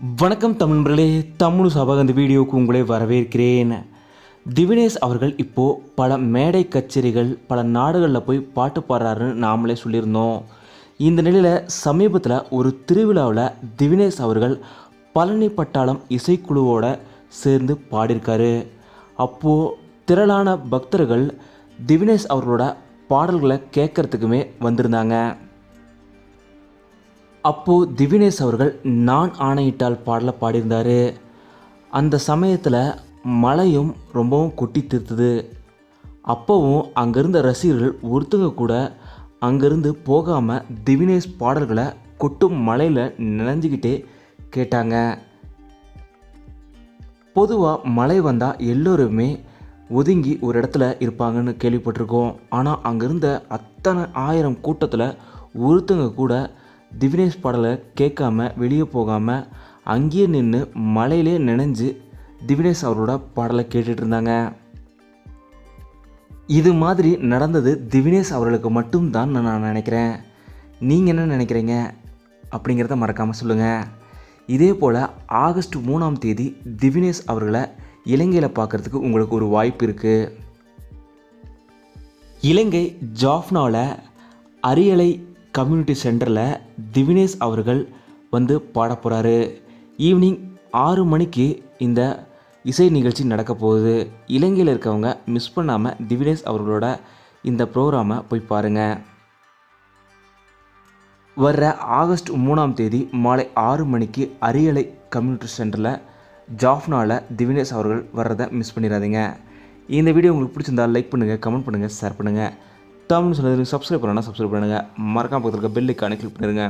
வணக்கம் தமிழ்களே தமிழ் சபாக இந்த வீடியோவுக்கு உங்களை வரவேற்கிறேன். திவினேஷ் அவர்கள் இப்போது பல மேடை கச்சேரிகள் பல நாடுகளில் போய் பாட்டு பாடுறாருன்னு நாமளே சொல்லியிருந்தோம். இந்த நிலையில் சமீபத்தில் ஒரு திருவிழாவில் திவினேஷ் அவர்கள் பழனி பட்டாளம் இசைக்குழுவோட சேர்ந்து பாடியிருக்காரு. அப்போது திரளான பக்தர்கள் திவினேஷ் அவர்களோட பாடல்களை கேட்கறதுக்குமே வந்திருந்தாங்க. அப்போது திவினேஷ் அவர்கள் நான் ஆணையிட்டால் பாடல பாடியிருந்தார். அந்த சமயத்தில் மழையும் ரொம்பவும் கொட்டி தீர்த்துது. அப்போவும் அங்கேருந்த ரசிகர்கள் ஒருத்தங்க கூட அங்கேருந்து போகாமல் திவினேஷ் பாடல்களை கொட்டும் மழையில் நினைஞ்சிக்கிட்டே கேட்டாங்க. பொதுவாக மழை வந்தால் எல்லோருமே ஒதுங்கி ஒரு இடத்துல இருப்பாங்கன்னு கேள்விப்பட்டிருக்கோம். ஆனால் அங்கேருந்த அத்தனை ஆயிரம் கூட்டத்தில் ஒருத்தங்க கூட திவினேஷ் பாடலை கேட்காம வெளியே போகாமல் அங்கேயே நின்று மலையிலே நினைஞ்சு திவினேஷ் அவரோட பாடலை கேட்டுட்டு இருந்தாங்க. இது மாதிரி நடந்தது திவினேஷ் அவர்களுக்கு மட்டும்தான் நான் நினைக்கிறேன். நீங்கள் என்ன நினைக்கிறீங்க? அப்படிங்கிறத மறக்காமல் சொல்லுங்கள் இதே போல் ஆகஸ்ட் மூணாம் தேதி திவினேஷ் அவர்களை இலங்கையில் பார்க்குறதுக்கு உங்களுக்கு ஒரு வாய்ப்பு இருக்குது இலங்கை ஜாஃப்னாவில் அரியலை கம்யூனிட்டி சென்டரில் திவினேஷ் அவர்கள் வந்து பாட போகிறாரு ஈவினிங் ஆறு மணிக்கு இந்த இசை நிகழ்ச்சி நடக்க போகுது. இலங்கையில் இருக்கவங்க மிஸ் பண்ணாமல் திவினேஷ் அவர்களோட இந்த ப்ரோக்ராமை போய் பாருங்கள் வர்ற ஆகஸ்ட் மூணாம் தேதி மாலை ஆறு மணிக்கு அரியலை கம்யூனிட்டி சென்டரில் ஜாஃப்னாவில் திவினேஷ் அவர்கள் வர்றதை மிஸ் பண்ணிடாதீங்க. இந்த வீடியோ உங்களுக்கு பிடிச்சிருந்தா லைக் பண்ணுங்கள் கமெண்ட் பண்ணுங்கள் ஷேர் பண்ணுங்கள் தமிழ் சொன்னதுக்கு சப்ஸ்கிரைப் பண்ணனா சப்ஸ்கிரைப் பண்ணுங்கள் மறக்காம பக்கத்தில் இருக்க பெல் ஐக்கானை கிளிக் பண்ணிடுங்க